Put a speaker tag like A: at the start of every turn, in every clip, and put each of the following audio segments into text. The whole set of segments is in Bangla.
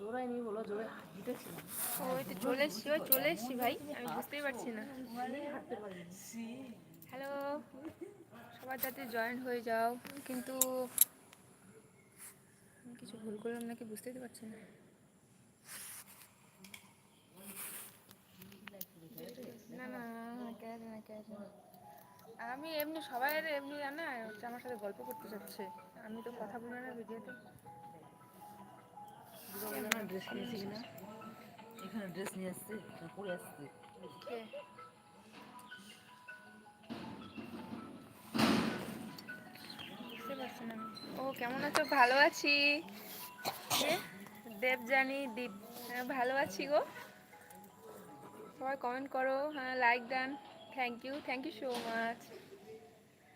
A: জোরে
B: ওই তো চলে ওই চলে ভাই, আমি বুঝতেই পারছি না। হ্যালো সবার যাতে জয়েন হয়ে যাও, কিন্তু কিছু ভুল করলাম নাকি বুঝতেই তো পারছি না। না না কেন, না আমি এমনি সবাই এমনি হচ্ছে আমার সাথে গল্প করতে চাচ্ছে আমি তো কথা বলি না ভিডিওতে। ও, কেমন আছো? ভালো আছি। কে? দেবজানি দীপ হ্যাঁ ভালো আছি গো। সবাই কমেন্ট করো হ্যাঁ like then. Thank you thank you so much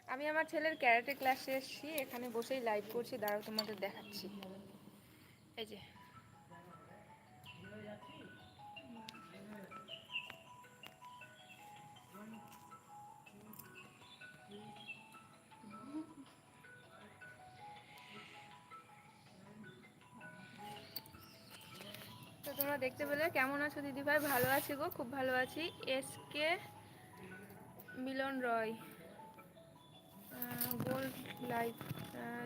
B: আমি আমার ছেলের ক্যারাটে ক্লাসে এসেছি, এখানে বসেই লাইভ করছি, দাঁড়াও তোমাদের দেখাচ্ছি। এই যে। তোমরা দেখতে পেলে। কেমন আছো দিদি ভাই ভালো আছি গো, খুব ভালো আছি। S K Milan Roy gold life.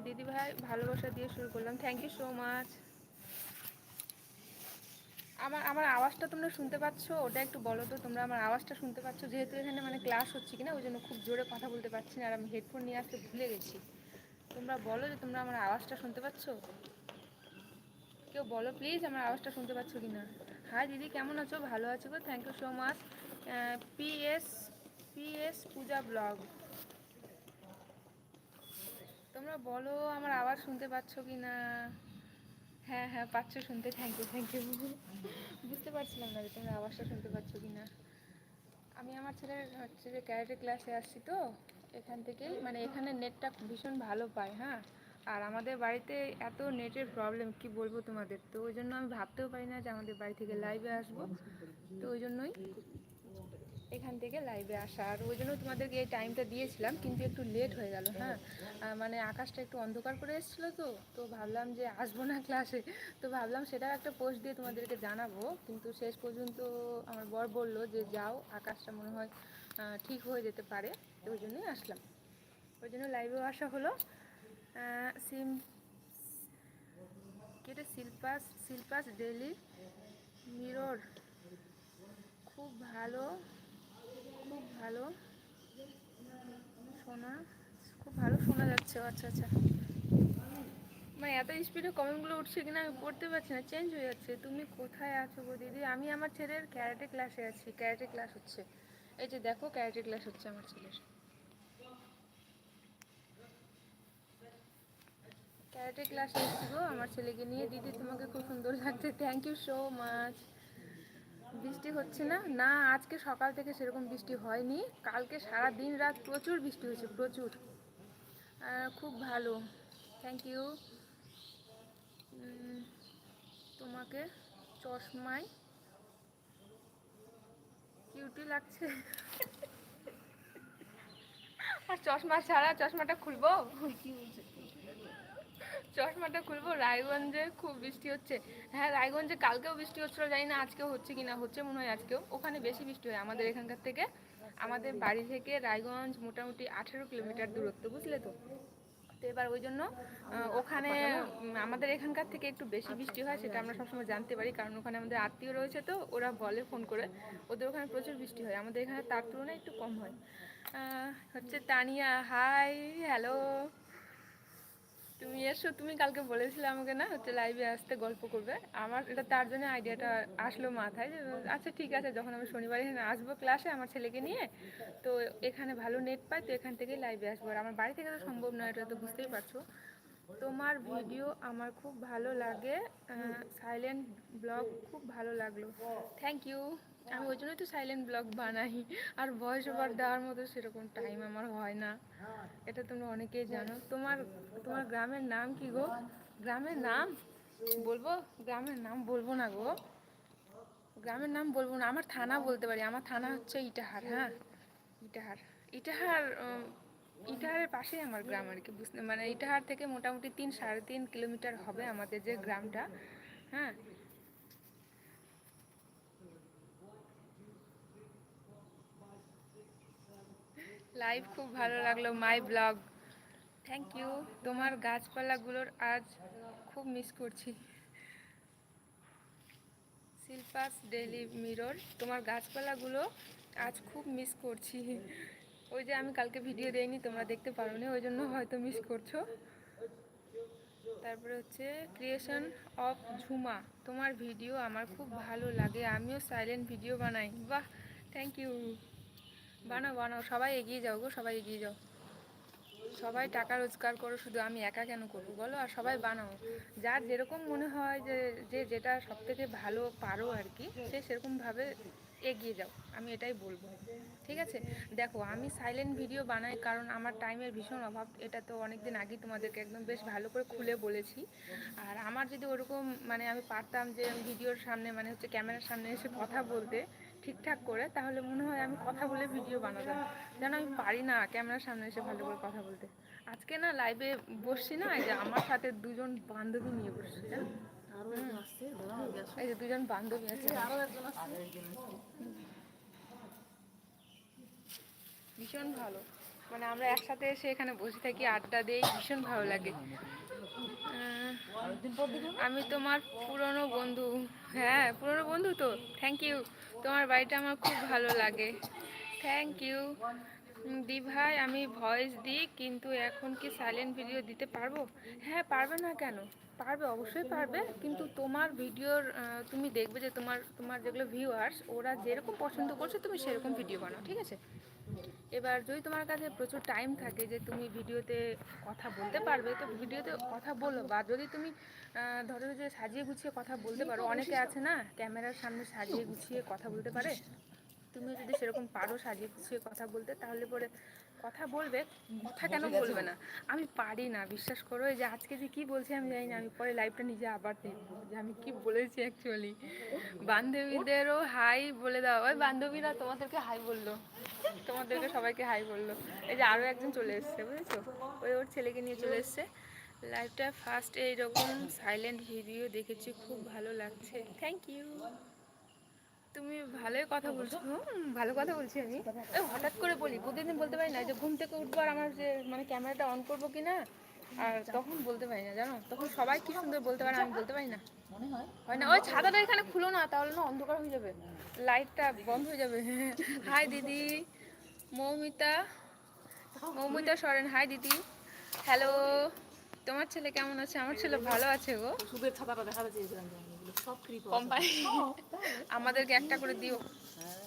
B: দিদি ভাই ভালোবাসা দিয়ে শুরু করলাম। থ্যাংক ইউ সো মাচ আমার আমার আওয়াজটা তোমরা শুনতে পাচ্ছ? ওটা একটু বলো তো, তোমরা আমার আওয়াজটা শুনতে পাচ্ছ? যেহেতু এখানে মানে ক্লাস হচ্ছে কিনা, ওই জন্য খুব জোরে কথা বলতে পারছি না, আর আমি হেডফোন নিয়ে আসতে ভুলে গেছি। তোমরা বলো যে তোমরা আমার আওয়াজটা শুনতে পাচ্ছ? কেউ বলো প্লিজ আমার আওয়াজটা শুনতে পাচ্ছ কি না হাই দিদি, কেমন আছো? ভালো আছো গো? Thank you so much PS PS Puja vlog তোমরা বলো, আমার আওয়াজ শুনতে পাচ্ছ কি না হ্যাঁ হ্যাঁ পাচ্ছ শুনতে। থ্যাংক ইউ থ্যাংক ইউ বুঝতে পারছিলাম না যে তোমরা আওয়াজটা শুনতে পাচ্ছ কি না আমি আমার ছেলের হচ্ছে যে ক্যারেটে ক্লাসে আসছি তো, এখান থেকেই। মানে এখানে নেটটা ভীষণ ভালো পায় হ্যাঁ? আর আমাদের বাড়িতে এত নেটের প্রবলেম কি বলব তোমাদের? তো ওই জন্য আমি ভাবতেও পারি না যে আমাদের বাড়ি থেকে লাইভে আসব। তো ওই জন্যই এখান থেকে লাইভে আসা। আর ওই জন্য তোমাদেরকে এই টাইমটা দিয়েছিলাম, কিন্তু একটু লেট হয়ে গেল হ্যাঁ? মানে আকাশটা একটু অন্ধকার করে এসেছিল তো তো ভাবলাম যে আসব না ক্লাসে তো ভাবলাম সেটাও একটা পোস্ট দিয়ে তোমাদেরকে জানাব, কিন্তু শেষ পর্যন্ত আমার বর বলল যে যাও, আকাশটা মনে হয় ঠিক হয়ে যেতে পারে। ওই জন্যই আসলাম। ওই জন্য লাইভেও আসা হলো। সিম কেটে শিল্পাস শিল্পাস ডেলি মিরর। খুব ভালো খুব ভালো। শোনা খুব ভালো শোনা যাচ্ছে আচ্ছা আচ্ছা। মানে এত স্পিডে কমেন্টগুলো উঠছে কিনা আমি পড়তে পারছি না চেঞ্জ হয়ে যাচ্ছে। তুমি কোথায় আছো গো দিদি? আমি আমার ছেলের ক্যারাটে ক্লাসে আছি ক্যারাটে ক্লাস হচ্ছে। এই যে দেখো ক্যারাটে ক্লাস হচ্ছে আমার ছেলের। ক্যারাটে ক্লাসে এসেছি গো আমার ছেলেকে নিয়ে। দিদি, তোমাকে খুব সুন্দর লাগছে। থ্যাংক ইউ সো মাচ বৃষ্টি হচ্ছে না? না, আজকে সকাল থেকে সেরকম বৃষ্টি হয়নি। কালকে সারা দিন রাত প্রচুর বৃষ্টি হয়েছে, প্রচুর। খুব ভালো। থ্যাংক ইউ তোমাকে চশমায় কিউটি লাগছে। আর চশমা ছাড়া চশমাটা খুলবো? চশমাটা খুলবো, রায়গঞ্জে খুব বৃষ্টি হচ্ছে। হ্যাঁ রায়গঞ্জে কালকেও বৃষ্টি হচ্ছিল জানি না আজকেও হচ্ছে কি না হচ্ছে মনে হয় আজকেও। ওখানে বেশি বৃষ্টি হয় আমাদের এখানকার থেকে। আমাদের বাড়ি থেকে রায়গঞ্জ মোটামুটি আঠেরো কিলোমিটার দূরত্ব, বুঝলে তো? তো এবার ওই জন্য ওখানে আমাদের এখানকার থেকে একটু বেশি বৃষ্টি হয়, সেটা আমরা সবসময় জানতে পারি। কারণ ওখানে আমাদের আত্মীয় রয়েছে তো, ওরা বলে ফোন করে। ওদের ওখানে প্রচুর বৃষ্টি হয়, আমাদের এখানে তার তুলনায় একটু কম হয়। হচ্ছে তানিয়া, হাই, হ্যালো। তুমি এসো, তুমি কালকে বলেছিলে আমাকে না হচ্ছে লাইভে আসতে গল্প করবে। আমার এটা তার জন্য আইডিয়াটা আসলো মাথায় যে আচ্ছা ঠিক আছে, যখন আমি শনিবার এখানে আসব ক্লাসে আমার ছেলেকে নিয়ে, তো এখানে ভালো নেট পাই তো এখান থেকেই লাইভে আসব। আর আমার বাড়ি থেকে তো সম্ভব নয়, এটা তো বুঝতেই পারছ। তোমার ভিডিও আমার খুব ভালো লাগে। সাইলেন্ট ব্লগ খুব ভালো লাগল। থ্যাংক ইউ আমি ওই জন্যই তো সাইলেন্ট ব্লগ বানাই। আর ভয়েস ওভার দেওয়ার মতো সেরকম টাইম আমার হয় না। এটা তোমরা অনেকেই জানো। তোমার তোমার গ্রামের নাম কি গো? গ্রামের নাম? বলব? গ্রামের নাম বলব না গো। গ্রামের নাম বলব না। আমার থানা বলতে পারি। আমার থানা হচ্ছে ইটাহার হ্যাঁ? ইটাহার। ইটাহার ইটাহারের পাশেই আমার গ্রাম আর কি, বুঝতে মানে ইটাহার থেকে মোটামুটি তিন, সাড়ে তিন কিলোমিটার হবে আমাদের যে গ্রামটা হ্যাঁ? লাইভ খুব ভালো লাগল মাই ব্লগ থ্যাংক ইউ তোমার গাছপালাগুলোর আজ খুব মিস করছি। শিল্পাস ডেলি মিরর তোমার গাছপালাগুলো আজ খুব মিস করছি। ওই যে আমি কালকে ভিডিও দেইনি, তোমরা দেখতে পারো নি ওই জন্য হয়তো মিস করছ। তারপরে হচ্ছে ক্রিয়েশন অফ ঝুমা তোমার ভিডিও আমার খুব ভালো লাগে, আমিও সাইলেন্ট ভিডিও বানাই। বাহ থ্যাংক ইউ বানাও বানাও, সবাই এগিয়ে যাও গো, সবাই এগিয়ে যাও। সবাই টাকা রোজগার করো, শুধু আমি একা কেন করব বলো? আর সবাই বানাও। যার যেরকম মনে হয় যে যে যেটা সব থেকে ভালো পারো আর কি, সে সেরকমভাবে এগিয়ে যাও। আমি এটাই বলব। ঠিক আছে? দেখো, আমি সাইলেন্ট ভিডিও বানাই কারণ আমার টাইমের ভীষণ অভাব। এটা তো অনেক দিন আগেই তোমাদেরকে একদম বেশ ভালো করে খুলে বলেছি। আর আমার যদি ওরকম মানে আমি পারতাম যে ভিডিওর সামনে মানে হচ্ছে ক্যামেরার সামনে এসে কথা বলতে ঠিকঠাক করে তাহলে মনে হয় আমি কথা বলে ভিডিও বানাতাম। যেন আমি পারি না ক্যামেরার সামনে এসে ভালো করে কথা বলতে। আজকে না লাইভে বসছি না এই যে আমার সাথে দুজন বান্ধবী নিয়ে বসছি এই যে দুজন বান্ধবী আছে। ভীষণ ভালো। মানে আমরা একসাথে এসে এখানে বসে থাকি আড্ডা দেই ভীষণ ভালো লাগে। আমি তোমার পুরনো বন্ধু। হ্যাঁ পুরনো বন্ধু তো। থ্যাংক ইউ তোমার বাড়িটা আমার খুব ভালো লাগে। থ্যাংক ইউ দি ভাই, আমি ভয়েস দিই, কিন্তু এখন কি সাইলেন্ট ভিডিও দিতে পারব? হ্যাঁ পারবে না কেন? পারবে, অবশ্যই পারবে। কিন্তু তোমার ভিডিওর তুমি দেখবে যে তোমার তোমার যেগুলো ভিউয়ার্স ওরা যেরকম পছন্দ করছে, তুমি সেরকম ভিডিও বানাও, ঠিক আছে? এবার যদি তোমার কাছে প্রচুর টাইম থাকে যে তুমি ভিডিওতে কথা বলতে পারবে, তো ভিডিওতে কথা বলো বা যদি তুমি ধরো যে সাজিয়ে গুছিয়ে কথা বলতে পারো, অনেকে আছে না, ক্যামেরার সামনে সাজিয়ে গুছিয়ে কথা বলতে পারে? তুমি যদি সেরকম পারো সাজিয়ে গুছিয়ে কথা বলতে, তাহলে পরে কথা বলবে কথা কেন বলবে না? আমি পারি না বিশ্বাস করো এই যে আজকে যে কি বলছি আমি জানি না আমি পরে লাইভটা নিজে আবার দেখব যে আমি কি বলেছি অ্যাকচুয়ালি বান্ধবীদেরও হাই বলে দাও। ওই বান্ধবীরা তোমাদেরকে হাই বলল। তোমাদেরকে সবাইকে হাই বলল। এই যে আরও একজন চলে এসছে বুঝেছ? ওই ওর ছেলেকে নিয়ে চলে এসছে। লাইভটা ফার্স্ট এইরকম সাইলেন্ট ভিডিও দেখেছি খুব ভালো লাগছে। থ্যাংক ইউ তুমি ভালোই কথা বলছো হুম, ভালো কথা বলছি আমি। হঠাৎ করে বলি প্রতিদিন বলতে পারি না যে ঘুম থেকে উঠবো আর আমার যে মানে ক্যামেরাটা অন করব কি না আর তখন বলতে পারি না জানো? তখন সবাই কি সুন্দর বলতে পারে আমি বলতে পারি না।
A: মনে হয়?
B: হয় না? ওই ছাতাটা এখানে খুলো না তাহলে না অন্ধকার হয়ে যাবে। লাইটটা বন্ধ হয়ে যাবে। হাই দিদি। মৌমিতা। মৌমিতা সরেন। হাই দিদি। হ্যালো তোমার ছেলে কেমন আছে? আমার ছেলে ভালো আছে গো।
A: সুখের ছাতাটা দেখাতে চেয়েছিলাম
B: কোম্পানি আমাদেরকে একটা করে দিও।
A: হ্যাঁ।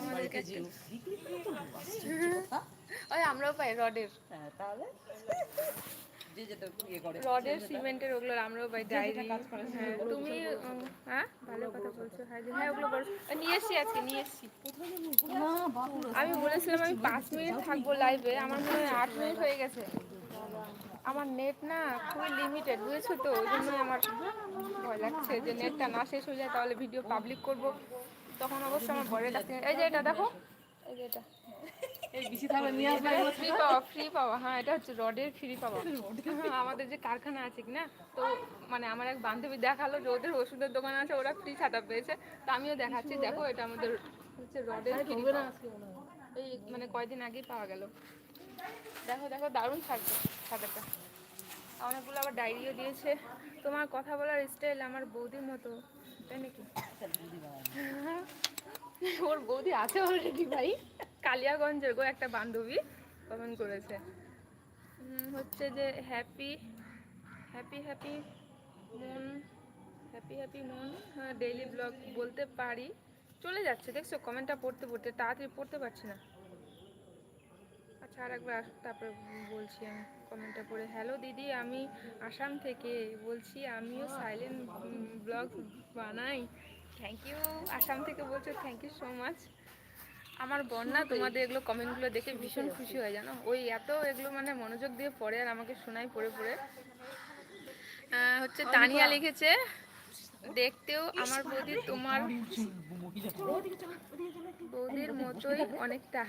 B: আমাদেরকে। ওই আমরাও পাই রডের।
A: হ্যাঁ তাহলে? যে যেটা ইয়ে
B: রডের সিমেন্টের ওগুলো আমরাও পাই ডায়েরি।
A: কাজ করে
B: হ্যাঁ তুমি হ্যাঁ? ভালো কথা বলছো। হ্যাঁ হ্যাঁ ওগুলো বলছো নিয়ে এসছি আজকে নিয়ে এসছি আমি বলেছিলাম আমি পাঁচ মিনিট থাকব লাইভে আমার মনে হয় আট মিনিট হয়ে গেছে। আমার নেট না খুবই লিমিটেড বুঝেছ তো? ওই জন্যই আমার ভয় লাগছে যে নেটটা না শেষ হয়ে যায় তাহলে ভিডিও পাবলিক করব। তখন অবশ্য আমার বরের কাছ এই যে এটা দেখো। এই যে এটা। ফ্রি পাওয়া ফ্রি পাওয়া। হ্যাঁ এটা হচ্ছে রডের ফ্রি পাওয়া। হ্যাঁ, আমাদের যে কারখানা আছে কি না তো মানে আমার এক বান্ধবী দেখাল যে ওদের ওষুধের দোকান আছে ওরা ফ্রি ছাতা পেয়েছে। তো আমিও দেখাচ্ছি। দেখো এটা আমাদের হচ্ছে রডের ফ্রি এই মানে কয়দিন আগেই পাওয়া গেল। দেখো দেখো, দারুণ থাকবে ছাতাটা অনেকগুলো আবার ডায়েরিও দিয়েছে। তোমার কথা বলার স্টাইল আমার বৌদির মতো, তাই নাকি? ওর বৌদি আছে অলরেডি ভাই। কালিয়াগঞ্জের গো একটা বান্ধবী কমেন্ট করেছে। হচ্ছে যে হ্যাপি হ্যাপি হ্যাপি মন হ্যাপি হ্যাপি মন ডেইলি ব্লগ বলতে পারি। চলে যাচ্ছে, দেখছ কমেন্টটা পড়তে পড়তে, তাড়াতাড়ি পড়তে পারছি না। আর একবার তারপরে বলছি আমি কমেন্টটা পড়ে হ্যালো দিদি আমি আসাম থেকে বলছি আমিও সাইলেন্ট ব্লগ বানাই থ্যাংক ইউ আসাম থেকে বলছো থ্যাংক ইউ সো মাচ আমার বন্যা তোমাদের এগুলো কমেন্টগুলো দেখে ভীষণ খুশি হয় জানো ওই এত এগুলো মানে মনোযোগ দিয়ে পড়ে আর আমাকে শোনাই পড়ে পড়ে হচ্ছে তানিয়া লিখেছে দেখতেও আমার বৌদি তোমার বৌদির মতোই অনেকটা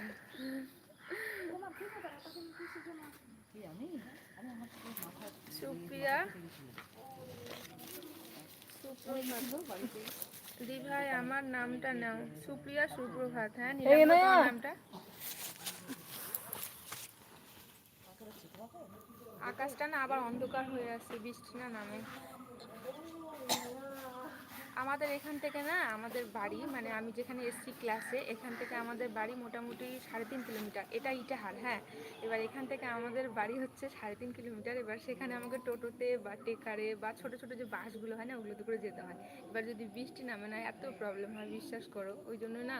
A: আমার
B: নামটা নাও। সুপ্রিয়া সুপ্রভাত। হ্যাঁ নামটা? আকাশটা না আবার অন্ধকার হয়ে আছে বৃষ্টি না নামে। আমাদের এখান থেকে না, আমাদের বাড়ি মানে আমি যেখানে এসছি ক্লাসে এখান থেকে আমাদের বাড়ি মোটামুটি সাড়ে তিন কিলোমিটার। এটা ইটাহার হ্যাঁ। এবার এখান থেকে আমাদের বাড়ি হচ্ছে সাড়ে তিন কিলোমিটার। এবার সেখানে আমাকে টোটোতে বা টেকারে বা ছোট ছোট যে বাসগুলো হয় না, ওগুলোতে করে যেতে হয়। এবার যদি বৃষ্টি নামে না, এত প্রবলেম হয়, বিশ্বাস করো। ওই জন্য না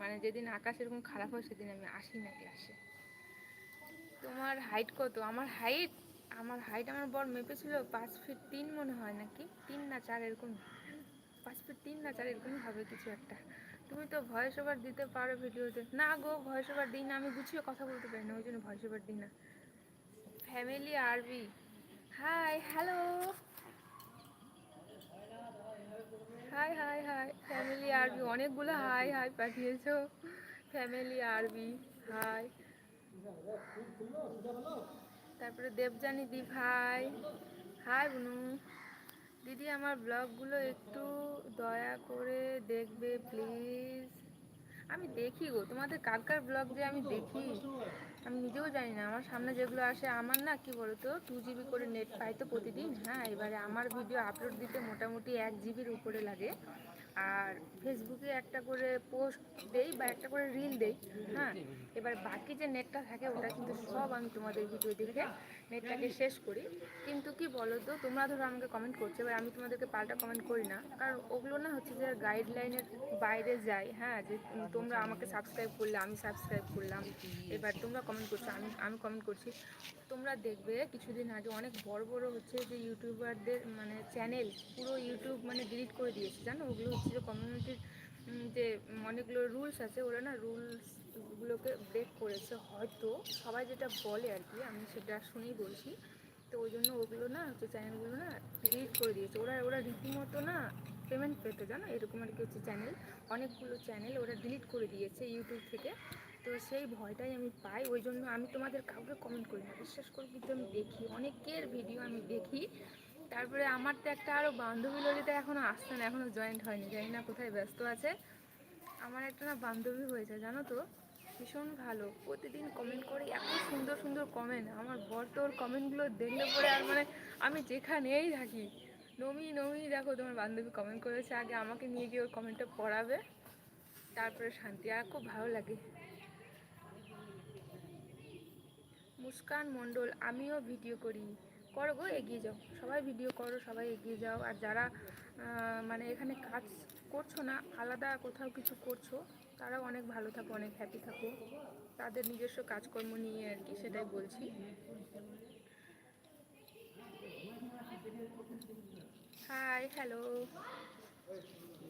B: মানে যেদিন আকাশ এরকম খারাপ হয়, সেদিন আমি আসি না ক্লাসে তোমার হাইট কত? আমার হাইট আমার হাইট আমার বর মেপেছিল পাঁচ ফিট তিন মনে হয় নাকি? তিন না চার এরকম। পাঁচ ফিট তিন না চার, এরকমই হবে কিছু একটা। তুমি তো ভয়েস ওভার দিতে পারো ভিডিওতে না গো ভয়েস ওভার দিই না, আমি গুছিয়ে কথা বলতে পারি না, ওই জন্য ভয়েস ওভার দিই না। ফ্যামিলি আরবি hi hello hi hi hi family আরবি অনেকগুলো হাই হাই পাঠিয়েছো। ফ্যামিলি আরবি হাই তারপরে দেবজানি দি ভাই। হাই বুনু। দিদি, আমার ব্লগগুলো একটু দয়া করে দেখবে, প্লিজ। আমি দেখি গো, তোমাদের কার কার ব্লগ যে আমি দেখি, আমি নিজেও জানি না। আমার সামনে যেগুলো আসে, আমার না, কি বলতো টু জিবি করে নেট পাই তো প্রতিদিন। হ্যাঁ এবারে আমার ভিডিও আপলোড দিতে মোটামুটি এক জিবির উপরে লাগে। আর ফেসবুকে একটা করে পোস্ট দেই বা একটা করে রিল দেই হ্যাঁ? এবার বাকি যে নেটটা থাকে, ওটা কিন্তু সব আমি তোমাদের ভিডিও দেখে নেটটাকে শেষ করি। কিন্তু কি বলো তো তোমরা ধরো আমাকে কমেন্ট করছ, এবার আমি তোমাদেরকে পাল্টা কমেন্ট করি না। কারণ ওগুলো না হচ্ছে যে গাইডলাইনের বাইরে যায় হ্যাঁ? যে তোমরা আমাকে সাবস্ক্রাইব করলে, আমি সাবস্ক্রাইব করলাম। এবার তোমরা কমেন্ট করছ, আমি আমি কমেন্ট করছি। তোমরা দেখবে কিছুদিন আগে অনেক বড় বড় হচ্ছে যে ইউটিউবারদের মানে চ্যানেল পুরো ইউটিউব মানে ডিলিট করে দিয়েছে, জানো? ওগুলো যে কমিউনিটির যে অনেকগুলো রুলস আছে, ওরা না রুলসগুলোকে ব্রেক করেছে হয়তো। সবাই যেটা বলে আর কি, আমি সেটা শুনেই বলছি। তো ওই জন্য ওগুলো না, হচ্ছে চ্যানেলগুলো না ডিলিট করে দিয়েছে। ওরা ওরা রীতিমতো না পেমেন্ট পেতো, জানো? এরকম আর কি হচ্ছে চ্যানেল অনেকগুলো চ্যানেল ওরা ডিলিট করে দিয়েছে ইউটিউব থেকে। তো সেই ভয়টাই আমি পাই। ওই জন্য আমি তোমাদের কাউকে কমেন্ট করি না বিশ্বাস করে কিন্তু আমি দেখি। অনেকের ভিডিও আমি দেখি। তারপরে আমার তো একটা আরও বান্ধবী ললিতা এখনও আসছে না এখনও জয়েন্ট হয়নি, জানি না কোথায় ব্যস্ত আছে। আমার একটা না বান্ধবী হয়েছে, জানো তো? ভীষণ ভালো। প্রতিদিন কমেন্ট করে এত সুন্দর সুন্দর কমেন্ট আমার বর তো ওর কমেন্টগুলো দেখলে পরে আর মানে আমি যেখানেই থাকি, নমি নমি, দেখো তোমার বান্ধবী কমেন্ট করেছে আগে আমাকে নিয়ে গিয়ে ওর কমেন্টটা পড়াবে। তারপরে শান্তি, আর খুব ভালো লাগে। মুস্কান মণ্ডল, আমিও ভিডিও করি করো গো, এগিয়ে যাও। সবাই ভিডিও করো, সবাই এগিয়ে যাও। আর যারা মানে এখানে কাজ করছ না, আলাদা কোথাও কিছু করছ, তারাও অনেক ভালো থাকো, অনেক হ্যাপি থাকো। তাদের নিজস্ব কাজকর্ম নিয়ে আর কি, সেটাই বলছি। হাই হ্যালো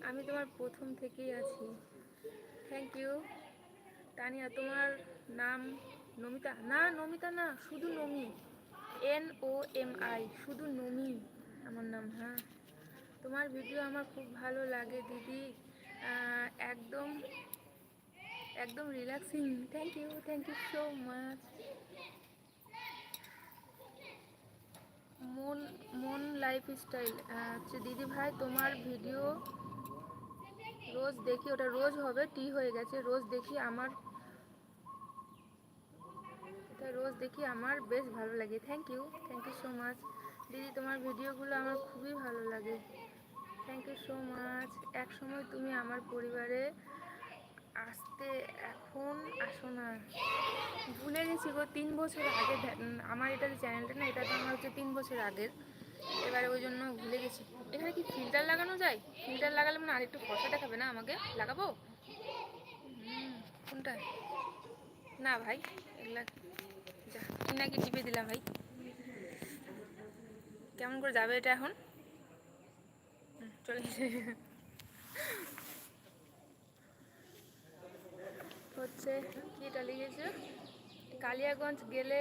B: আমি তোমার প্রথম থেকেই আছি। থ্যাংক ইউ তানিয়া, তোমার নাম নমিতা? না নমিতা না, শুধু Nomi. N O M I শুধু নমি আমার নাম হ্যাঁ। তোমার ভিডিও আমার খুব ভালো লাগে, দিদি। একদম একদম relaxing thank you thank you so much মন মন লাইফস্টাইল আচ্ছা দিদি ভাই, তোমার ভিডিও রোজ দেখি, ওটা রোজ হবে টি হয়ে গেছে। রোজ দেখি আমার এটা রোজ দেখি, আমার বেশ ভালো লাগে। Thank you thank you so much দিদি, তোমার ভিডিওগুলো আমার খুবই ভালো লাগে। থ্যাংক ইউ সো মাচ এক সময় তুমি আমার পরিবারে আসতে এখন আসো না। ভুলে গেছি গো, তিন বছর আগে আমার এটা যে চ্যানেলটা না, এটা তো আমার হচ্ছে তিন বছর আগের। এবারে ওই জন্য ভুলে গেছি। এখানে কি ফিল্টার লাগানো যায়? ফিল্টার লাগালে মানে আর একটু ফসা দেখাবে না আমাকে? লাগাবো? কোনটা? না ভাই, এগুলা যা কি নাকি টিপে দিলাম ভাই। কেমন করে যাবে এটা এখন? চলে হচ্ছে কি এটা লিখেছে? কালিয়াগঞ্জ গেলে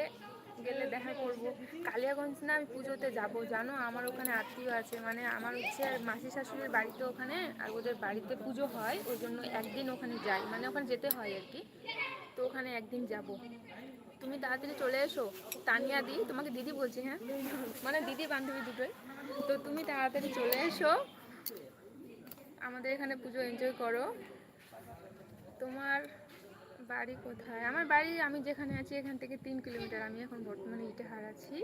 B: গেলে দেখা করব। কালিয়াগঞ্জ না আমি পুজোতে যাব, জানো? আমার ওখানে আত্মীয় আছে মানে আমার হচ্ছে মাসি শাশুড়ির বাড়িতে ওখানে আর ওদের বাড়িতে পুজো হয়, ওই জন্য একদিন ওখানে যাই মানে ওখানে যেতে হয় আর কি। তো ওখানে একদিন যাব। তুমি তাড়াতাড়ি চলে এসো। তানিয়া দি, তোমাকে দিদি বলছি হ্যাঁ? মানে দিদি বান্ধবী দুটোই। তো তুমি তাড়াতাড়ি চলে এসো। আমাদের এখানে পুজো এনজয় করো। তোমার বাড়ি কোথায়? আমার বাড়ি আমি যেখানে আছি, এখান থেকে তিন কিলোমিটার। আমি এখন বর্তমানে ইটাহার আছি।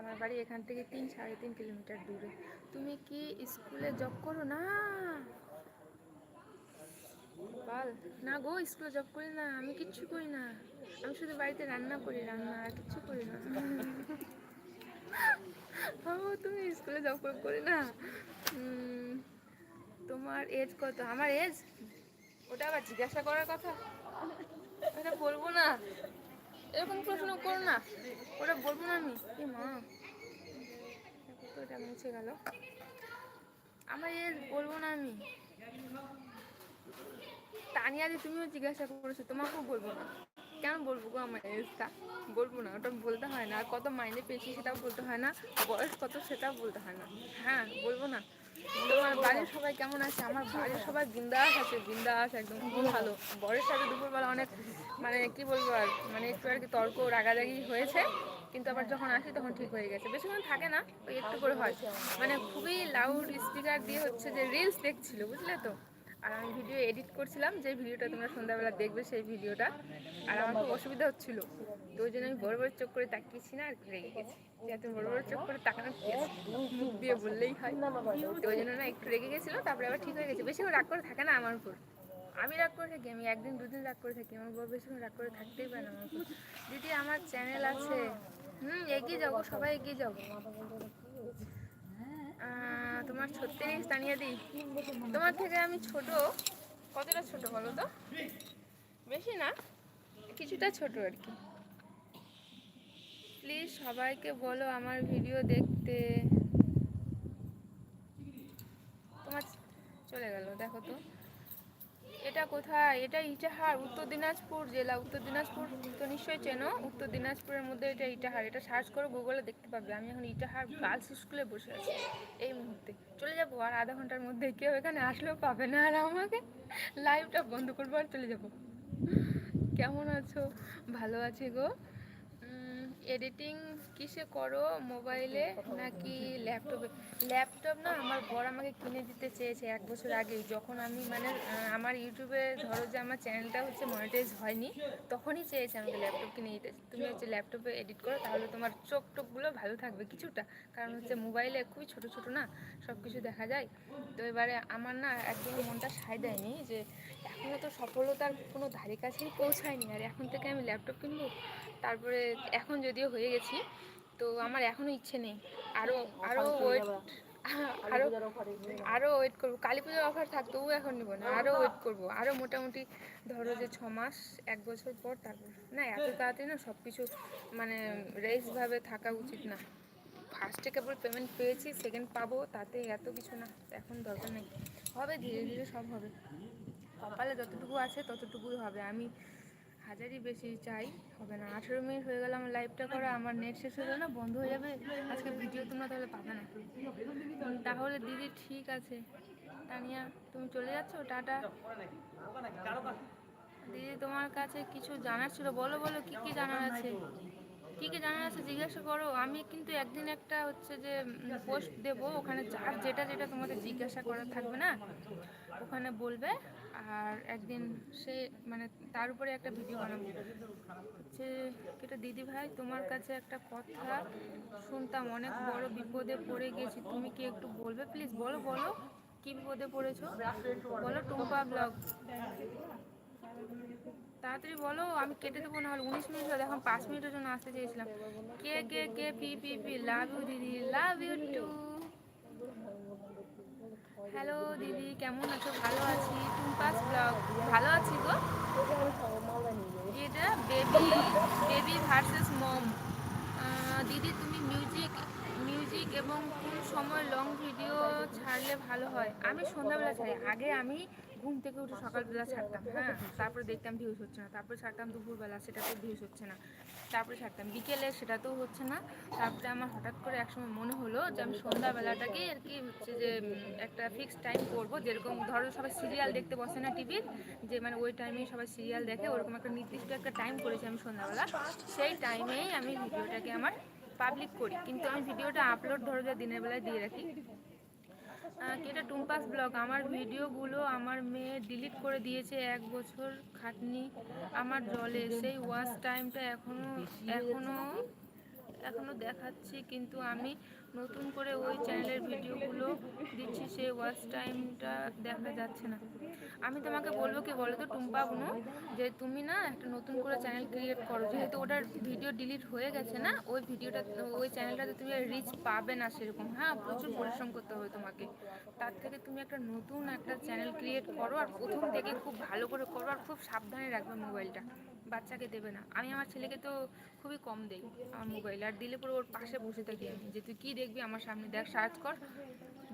B: আমার বাড়ি এখান থেকে তিন, সাড়ে তিন কিলোমিটার দূরে। তুমি কি স্কুলে জব করো? না। বল। না গো স্কুলে জব করি না, আমি কিচ্ছু করি না। আমি শুধু বাড়িতে রান্না করি, রান্না আর কিচ্ছু করি না। ও, তুমি স্কুলে জব করি না? তোমার এজ কত? আমার এজ ওটা আবার জিজ্ঞাসা করার কথা? ওটা বলব না। এরকম প্রশ্ন করো না। ওটা বলব না আমি। এ মা। তো মুছে গেল। আমার এজ বলব না আমি। তানিয়া যে তুমিও জিজ্ঞাসা করেছ, তোমাকেও বলব না। কেন বলব গো আমার এজটা? বলব না, ওটা বলতে হয় না। কত মাইনে পেয়েছি সেটাও বলতে হয় না, বয়স কত সেটাও বলতে হয় না। হ্যাঁ বলব না। তোমার বাড়ির সবাই কেমন আছে? আমার বাড়ির সবাই বিন্দাস আছে, বিন্দাস, একদম খুব ভালো। বরের সাথে দুপুরবেলা অনেক মানে কি বলব আর মানে একটু আর কি তর্ক, রাগারাগি হয়েছে, কিন্তু আবার যখন আসি তখন ঠিক হয়ে গেছে। বেশিক্ষণ থাকে না, ওই একটু করে হয়। মানে খুবই লাউড স্পিকার দিয়ে হচ্ছে যে রিলস দেখছিল, বুঝলে তো? আর আমি ভিডিও এডিট করছিলাম, যে ভিডিওটা তোমরা সন্ধ্যাবেলা দেখবে সেই ভিডিওটা। আর আমার খুব অসুবিধা হচ্ছিল, তো ওই জন্য আমি বড় বড় চোখ করে তাকিয়েছি না, আর রেগে গেছি। যে এত বড় বড় চোখ করে তাকানো মুখ দিয়ে বললেই হয়। তো ওই জন্য না একটু রেগে গেছিল তারপরে আবার ঠিক হয়ে গেছে। বেশি রাগ করে থাকে না আমার উপর। আমি রাগ করে থাকি, আমি একদিন দুদিন রাগ করে থাকি, আমার বউ বেশিক্ষণ রাগ করে থাকতেই পারে না আমার দিদি, আমার চ্যানেল আছে। হুম, এগিয়ে যাব, সবাই এগিয়ে যাব। তোমার ছত্রিশ দাঁড়িয়ে দিই। তোমার থেকে আমি ছোট। কতটা ছোট বলো তো? বেশি না, কিছুটা ছোট আর কি। প্লিজ সবাইকে বলো আমার ভিডিও দেখতে। তোমার চলে গেল, দেখো তো। এটা কোথায়? এটা ইটাহার, উত্তর দিনাজপুর জেলা, উত্তর দিনাজপুর তো নিশ্চয়ই চেনো? উত্তর দিনাজপুরের মধ্যে এটা ইটাহার। এটা সার্চ করো গুগলে দেখতে পাবে। আমি এখন ইটাহার গার্লস স্কুলে বসে আছি এই মুহূর্তে। চলে যাব, আর আধা ঘণ্টার মধ্যে কেউ এখানে আসলেও পাবে না। আর আমাকে লাইভটা বন্ধ করব আর চলে যাব। কেমন আছো? ভালো আছি গো। এডিটিং কিসে করো? মোবাইলে নাকি ল্যাপটপে ল্যাপটপ না, আমার বর আমাকে কিনে দিতে চেয়েছে এক বছর আগেই। যখন আমি মানে আমার ইউটিউবে ধরো যে আমার চ্যানেলটা হচ্ছে মনিটাইজ হয়নি, তখনই চেয়েছে আমাকে ল্যাপটপ কিনে দিতে। তুমি হচ্ছে ল্যাপটপে এডিট করো, তাহলে তোমার চোখ টোকগুলো ভালো থাকবে কিছুটা। কারণ হচ্ছে মোবাইলে খুবই ছোট ছোট না সব কিছু দেখা যায়। তো এবারে আমার না একদম মনটা সায় দেয়নি যে এখনও তো সফলতার কোনো ধারে কাছেই পৌঁছায়নি। আর এখন থেকে আমি ল্যাপটপ কিনবো? তারপরে এখন যদিও হয়ে গেছি তো আমার এখনও ইচ্ছে নেই। আরও আরও ওয়েট আরও আরও ওয়েট করব। কালী পুজোর অফার থাক তবুও এখন নেব না। আরও ওয়েট করব। আরও মোটামুটি ধরো যে ছ মাস এক বছর পর তারপর। না এত তাড়াতাড়ি না সব কিছু মানে রেসভাবে থাকা উচিত না। ফার্স্টে কেবল পেমেন্ট পেয়েছি সেকেন্ড পাবো তাতে এত কিছু না। এখন দরকার নেই। হবে ধীরে ধীরে সব হবে। কপালে যতটুকু আছে ততটুকুই হবে। আমি হাজারই বেশি চাই, হবে না। আঠেরো মিনিট হয়ে গেল আমার লাইভটা করা, আমার নেট শেষ হয়ে না, বন্ধ হয়ে যাবে। আজকে ভিডিও তোমরা তাহলে পাবে না। তাহলে দিদি ঠিক আছে। তানিয়া, তুমি চলে যাচ্ছ? টাটা। দিদি, তোমার কাছে কিছু জানার ছিল? বলো বলো, কি কি জানার আছে? কি কি জানার আছে? জিজ্ঞাসা করো। আমি কিন্তু একদিন একটা হচ্ছে যে পোস্ট দেব। ওখানে যার যেটা যেটা তোমাদের জিজ্ঞাসা করার থাকবে না, ওখানে বলবে। আর একদিন সে মানে তার উপরে একটা ভিডিও বানাবো। হচ্ছে এটা দিদি ভাই, তোমার কাছে একটা কথা শুনতাম, অনেক বড় বিপদে পড়ে গেছি। তুমি কি একটু বলবে? প্লিজ বলো বলো। কি বিপদে পড়েছো? বলো, টুম্পা ব্লগ। তাড়াতাড়ি বলো, আমি কেটে দেবো না হলে উনিশ মিনিট হলে। এখন পাঁচ মিনিটের জন্য আসতে চেয়েছিলাম। কে কে কে, P P P love you দিদি লাভ ইউ টু হ্যালো দিদি, কেমন আছো? ভালো আছি। টুম্পাস ব্লগ। ভালো আছি গো। এটা বেবি বেবি ভার্সেস মম দিদি, তুমি মিউজিক মিউজিক এবং কোন সময় লং ভিডিও ছাড়লে ভালো হয়। আমি সন্ধ্যাবেলা ছাড়ি। আগে আমি ঘুম থেকে উঠে সকালবেলা ছাড়তাম হ্যাঁ? তারপরে দেখতাম ভিউজ হচ্ছে না, তারপরে ছাড়তাম দুপুরবেলা, সেটাতেও ভিউজ হচ্ছে না। তারপরে ছাড়তাম বিকেলে, সেটাতেও হচ্ছে না। তারপরে আমার হঠাৎ করে একসময় মনে হলো যে আমি সন্ধ্যাবেলাটাকে আর কি হচ্ছে যে একটা ফিক্সড টাইম করব। যেরকম ধরো সবাই সিরিয়াল দেখতে বসে না টিভির যে মানে ওই টাইমে সবাই সিরিয়াল দেখে, ওরকম একটা নির্দিষ্ট একটা টাইম করেছি আমি সন্ধ্যাবেলা। সেই টাইমেই আমি ভিডিওটাকে আমার পাবলিক করি। কিন্তু আমি ভিডিওটা আপলোড ধরো যা দিনের বেলায় দিয়ে রাখি। এটা টুম্পাস ব্লগ? আমার ভিডিওগুলো আমার মেয়ে ডিলিট করে দিয়েছে এক বছর খাটনি আমার জলে। সেই ওয়াশ টাইমটা এখনও এখনও এখনও দেখাচ্ছি, কিন্তু আমি নতুন করে ওই চ্যানেলের ভিডিওগুলো দিচ্ছি সেই ওয়াচ টাইমটা দেখা যাচ্ছে না। আমি তোমাকে বলব কি বলো তো টুম্পা বুনু, যে তুমি না একটা নতুন করে চ্যানেল ক্রিয়েট করো। যেহেতু ওটার ভিডিও ডিলিট হয়ে গেছে না, ওই ভিডিওটা ওই চ্যানেলটাতে তুমি রিচ পাবে না সেরকম। হ্যাঁ প্রচুর পরিশ্রম করতে হবে তোমাকে। তার থেকে তুমি একটা নতুন একটা চ্যানেল ক্রিয়েট করো, আর প্রথম থেকে খুব ভালো করে করো, আর খুব সাবধানে রাখবে মোবাইলটা বাচ্চাকে দেবে না। আমি আমার ছেলেকে তো খুবই কম দেই। আমার মোবাইল আর দিলে পরে ওর পাশে বসে থাকি আমি যে, তুই কী দেখবি আমার সামনে? দেখ সার্চ কর।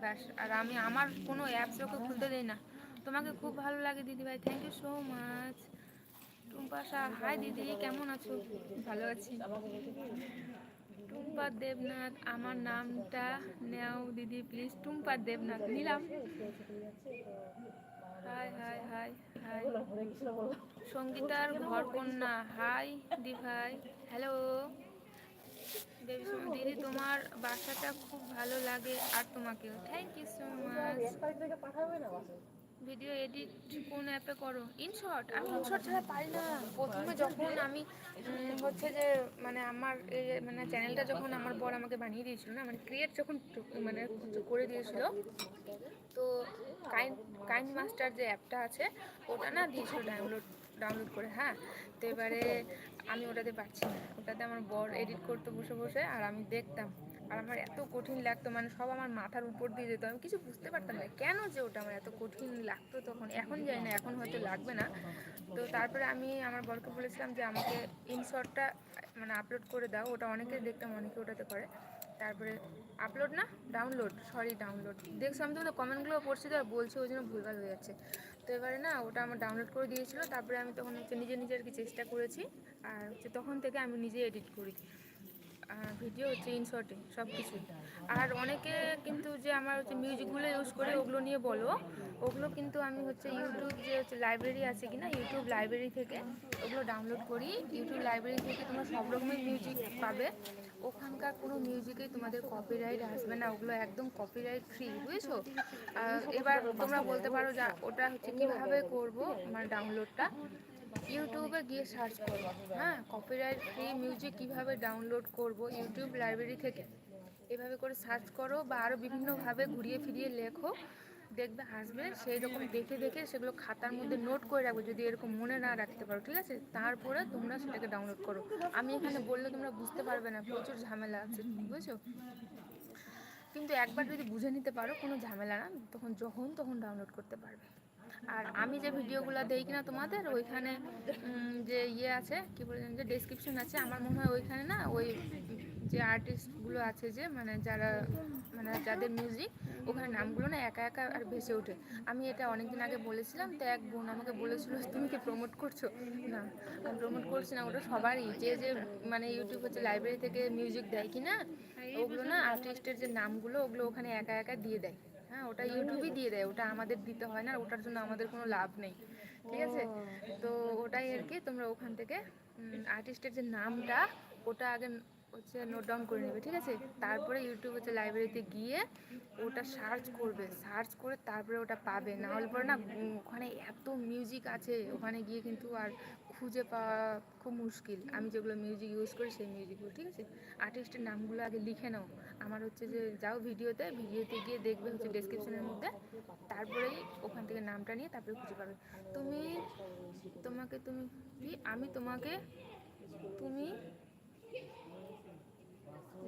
B: ব্যাস। আর আমি আমার কোনো অ্যাপস ওকে খুলতে দেই না। তোমাকে খুব ভালো লাগে দিদিভাই। থ্যাংক ইউ সো মাচ টুম্পাশা হাই দিদি, কেমন আছো? ভালো আছি। টুম্পা দেবনাথ, আমার নামটা নেও দিদি প্লিজ টুম্পা দেবনাথ, নিলাম। Hi hi hi hi. সঙ্গীতার ঘর কন্যা। হাই দি ভাই হ্যালো। দেবী দিদি তোমার বাসাটা খুব ভালো লাগে আর তোমাকেও। Thank you so much video edit কোন অ্যাপে করো? ইনশর্ট আমি ইনশর্ট ছাড়া পারি না। প্রথমে যখন আমি হচ্ছে যে মানে আমার মানে চ্যানেলটা যখন আমার বর আমাকে বানিয়ে দিয়েছিল না মানে ক্রিয়েট যখন মানে করে দিয়েছিল তো কাইন্ড কাইন্ড মাস্টার যে অ্যাপটা আছে, ওটা না দিয়েছিল ডাউনলোড ডাউনলোড করে হ্যাঁ? তো এবারে আমি ওটাতে পারছি না। ওটাতে আমার বর এডিট করতে বসে বসে, আর আমি দেখতাম। আর আমার এত কঠিন লাগতো মানে সব আমার মাথার উপর দিয়ে যেত। আমি কিছু বুঝতে পারতাম না, কেন যে ওটা আমার এত কঠিন লাগতো তখন? এখন যাই না, এখন হয়তো লাগবে না। তো তারপরে আমি আমার বরকে বলেছিলাম যে, আমাকে ইনশর্টটা মানে আপলোড করে দাও। ওটা অনেকে দেখতাম, অনেকে ওটাতে করে। তারপরে আপলোড না ডাউনলোড সরি ডাউনলোড দেখছ, আমি তো কমেন্টগুলো পড়ছি তো, আর বলছি ওই জন্য ভুলভাল হয়ে যাচ্ছে। তো এবারে না, ওটা আমার ডাউনলোড করে দিয়েছিলো, তারপরে আমি তখন হচ্ছে নিজে নিজে আর কি চেষ্টা করেছি, আর হচ্ছে তখন থেকে আমি নিজে এডিট করি। ভিডিও হচ্ছে ইনশর্টে সব কিছু আর অনেকে কিন্তু যে আমার হচ্ছে মিউজিকগুলো ইউজ করে ওগুলো নিয়ে বলো, ওগুলো কিন্তু আমি হচ্ছে ইউটিউব যে হচ্ছে লাইব্রেরি আছে কি না ইউটিউব লাইব্রেরি থেকে ওগুলো ডাউনলোড করি। ইউটিউব লাইব্রেরি থেকে তোমরা সব রকমের মিউজিক পাবে। ওখানকার কোনো মিউজিকেই তোমাদের কপিরাইট আসবে না, ওগুলো একদম কপিরাইট ফ্রি বুঝেছ? এবার তোমরা বলতে পারো যে ওটা হচ্ছে কীভাবে করব মানে ডাউনলোডটা ইউটিউবে গিয়ে সার্চ করব হ্যাঁ? কপিরাইট ফ্রি মিউজিক কীভাবে ডাউনলোড করব ইউটিউব লাইব্রেরি থেকে। এভাবে করে সার্চ করো বা আরও বিভিন্নভাবে ঘুরিয়ে ফিরিয়ে লেখো। দেখবে হাসবে সেই রকম দেখে দেখে সেগুলো খাতার মধ্যে নোট করে রাখবে, যদি এরকম মনে না রাখতে পারো, ঠিক আছে? তারপরে তোমরা সেটাকে ডাউনলোড করো। আমি এখানে বললে তোমরা বুঝতে পারবে না, প্রচুর ঝামেলা আছে, বুঝেছ? কিন্তু একবার যদি বুঝে নিতে পারো, কোনো ঝামেলা না, তখন যখন তখন ডাউনলোড করতে পারবে। আর আমি যে ভিডিওগুলো দেই কিনা তোমাদের, ওইখানে যে ইয়ে আছে, কি বলে যে ডেসক্রিপশন আছে, আমার মনে হয় ওইখানে না, ওই যে আর্টিস্টগুলো আছে যে মানে যারা মানে যাদের মিউজিক ওখানে নামগুলো না একা একা আর ভেসে ওঠে। আমি এটা অনেকদিন আগে বলেছিলাম, তো এক বোন আমাকে বলেছিল, তুমি কি প্রমোট করছ? না, আমি প্রমোট করছি না, ওটা সবারই, যে যে মানে ইউটিউব হচ্ছে লাইব্রেরি থেকে মিউজিক দেয় কি না ওগুলো না আর্টিস্টের যে নামগুলো, ওগুলো ওখানে একা একা দিয়ে দেয়। ওটা ইউটিউবই দিয়ে দেয় ওটা আমাদের দিতে হয় না ওটার জন্য আমাদের কোনো লাভ নেই ঠিক আছে? তো ওটাই আর কি তোমরা ওখান থেকে আর্টিস্টের যে নামটা ওটা আগে হচ্ছে নোট ডাউন করে নেবে, ঠিক আছে? তারপরে ইউটিউব হচ্ছে লাইব্রেরিতে গিয়ে ওটা সার্চ করবে। সার্চ করে তারপরে ওটা পাবে। না হলে পরে না ওখানে এত মিউজিক আছে, ওখানে গিয়ে কিন্তু আর খুঁজে পাওয়া খুব মুশকিল। আমি যেগুলো মিউজিক ইউজ করি, সেই মিউজিকগুলো ঠিক আছে? আর্টিস্টের নামগুলো আগে লিখে নাও। আমার হচ্ছে যে, যাও ভিডিওতে ভিডিওতে গিয়ে দেখবে হচ্ছে ডেসক্রিপশনের মধ্যে। তারপরেই ওখান থেকে নামটা নিয়ে তারপরে খুঁজে পাবে। তুমি, তোমাকে তুমি, আমি তোমাকে, তুমি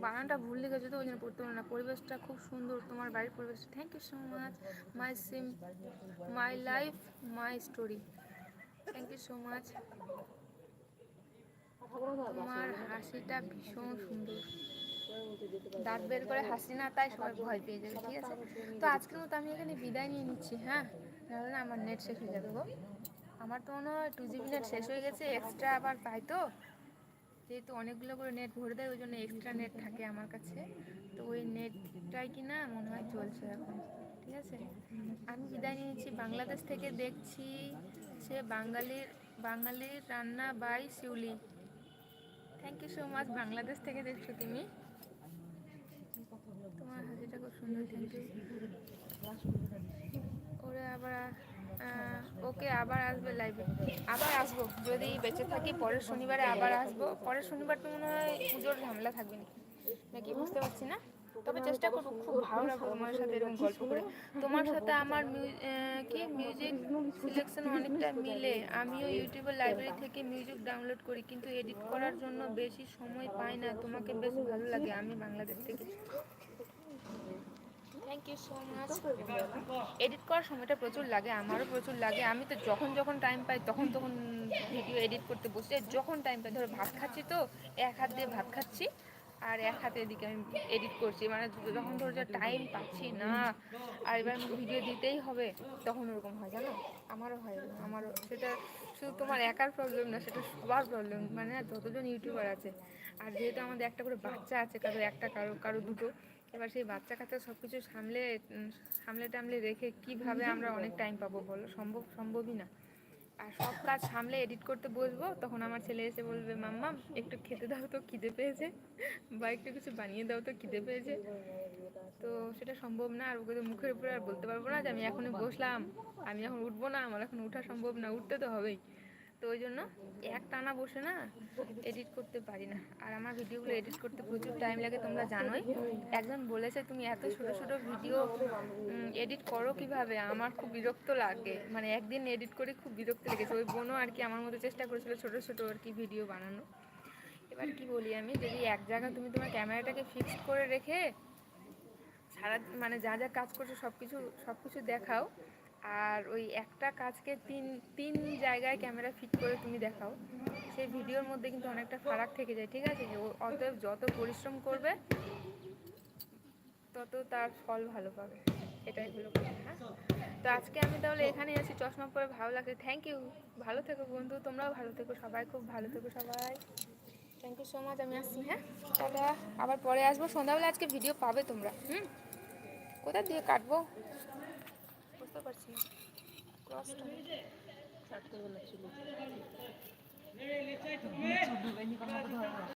B: বানানটা ভুল লিখেছো তো, ওই জন্য পড়তে পারো না। পরিবেশটা খুব সুন্দর, তোমার বাড়ির পরিবেশটা। Thank you so much my sim my life my story thank you so much তোমার হাসিটা ভীষণ সুন্দর। দাঁত বের করে হাসি না, তাই সবাই ভয় পেয়ে যাবে, ঠিক আছে? তো আজকের মতো আমি এখানে বিদায় নিয়ে নিচ্ছি হ্যাঁ? নাহলে আমার নেট শেষ হয়ে যাবে গো। আমার তো মনে হয় টু জিবি নেট শেষ হয়ে গেছে এক্সট্রা আবার পাই তো? যেহেতু অনেকগুলো করে নেট ভরে দেয় ওই জন্য এক্সট্রা নেট থাকে আমার কাছে। তো ওই নেটটাই কি না মনে হয় চলছে এখন, ঠিক আছে? আমি বিদায় নিয়েছি। বাংলাদেশ থেকে দেখছি সে বাঙালির বাঙালির রান্না by Shiuli. Thank you so much Bangladesh থেকে দেখছ তুমি। তোমার হাসিটা খুব সুন্দর থ্যাংক ইউ ওরা আবার ওকে আবার আসবে লাইভে আবার আসব, যদি বেঁচে থাকি, পরের শনিবারে আবার আসব। পরের শনিবার তো মনে হয় পুজোর ঝামেলা থাকবে নাকি? নাকি বুঝতে পারছি না? তবে চেষ্টা করব, খুব ভালো লাগবে তোমার সাথে এরকম গল্প করে। তোমার সাথে আমার কি মিউজিক সিলেকশন অনেকটা মিলে। আমিও ইউটিউবের লাইব্রেরি থেকে মিউজিক ডাউনলোড করি, কিন্তু এডিট করার জন্য বেশি সময় পাই না। তোমাকে বেশ ভালো লাগে, আমি বাংলাদেশ থেকে। Thank you so much edit করার সময়টা প্রচুর লাগে, আমারও প্রচুর লাগে। আমি তো যখন যখন টাইম পাই, তখন তখন ভিডিও এডিট করতে বসে। যখন টাইম পাই, ধরো ভাত খাচ্ছি তো, এক হাত দিয়ে ভাত খাচ্ছি, আর এক হাতে এদিকে আমি এডিট করছি। মানে যখন ধরো টাইম পাচ্ছি না, আর এবার ভিডিও দিতেই হবে, তখন ওরকম হয়, জানো? আমারও হয়। আমারও। সেটা শুধু তোমার একার প্রবলেম না, সেটা সবার প্রবলেম মানে যতজন ইউটিউবার আছে, আর যেহেতু আমাদের একটা করে বাচ্চা আছে, কারও একটা, কারও কারও দুটো এবার সেই বাচ্চা কাচ্চা সব কিছু সামলে সামলে টামলে রেখে কীভাবে আমরা অনেক টাইম পাবো বলো? সম্ভব সম্ভবই না। আর সব কাজ সামলে এডিট করতে বসবো, তখন আমার ছেলে এসে বলবে, মাম্মা, একটু খেতে দাও তো, খিদে পেয়েছে। বা একটু কিছু বানিয়ে দাও তো, খিদে পেয়েছে। তো সেটা সম্ভব না, আর ওকে মুখের উপরে আর বলতে পারব না যে, আমি এখনই বসলাম, আমি এখন উঠবো না, আমার এখন ওঠা সম্ভব না, উঠতে তো হবেই। তো ওই জন্য এক টানা বসে না এডিট করতে পারি না। আর আমার ভিডিওগুলো এডিট করতে প্রচুর টাইম লাগে, তোমরা জানোই। একজন বলেছে তুমি এত ছোট ছোট ভিডিও এডিট করো কীভাবে? আমার খুব বিরক্ত লাগে। মানে একদিন এডিট করে খুব বিরক্ত লেগেছে। ওই বোনও আর কি আমার মতো চেষ্টা করেছিল ছোট ছোট আর কি ভিডিও বানানো। এবার কি বলি আমি, যদি এক জায়গায় তুমি তোমার ক্যামেরাটাকে ফিক্সড করে রেখে সারা মানে যা যা কাজ করছ সব কিছু সব কিছু দেখাও আর ওই একটা কাজকে তিন তিন জায়গায় ক্যামেরা ফিট করে তুমি দেখাও। সেই ভিডিওর মধ্যে কিন্তু অনেকটা ফারাক থেকে যায়, ঠিক আছে? অতএব যত পরিশ্রম করবে, তত তার ফল ভালো পাবে। এটাই হলো হ্যাঁ? তো আজকে আমি তাহলে এখানে আছি, চশমা পরে ভালো লাগছে থ্যাংক ইউ ভালো থেকো বন্ধু, তোমরাও ভালো থেকো, সবাই খুব ভালো থেকো, সবাই। থ্যাংক ইউ সো মাচ আমি আসছি হ্যাঁ? টাটা, আবার পরে আসব। সন্ধ্যাবেলা আজকে ভিডিও পাবে তোমরা, হুম? কোথা দিয়ে কাটবো? বুঝতে পারছি
A: না।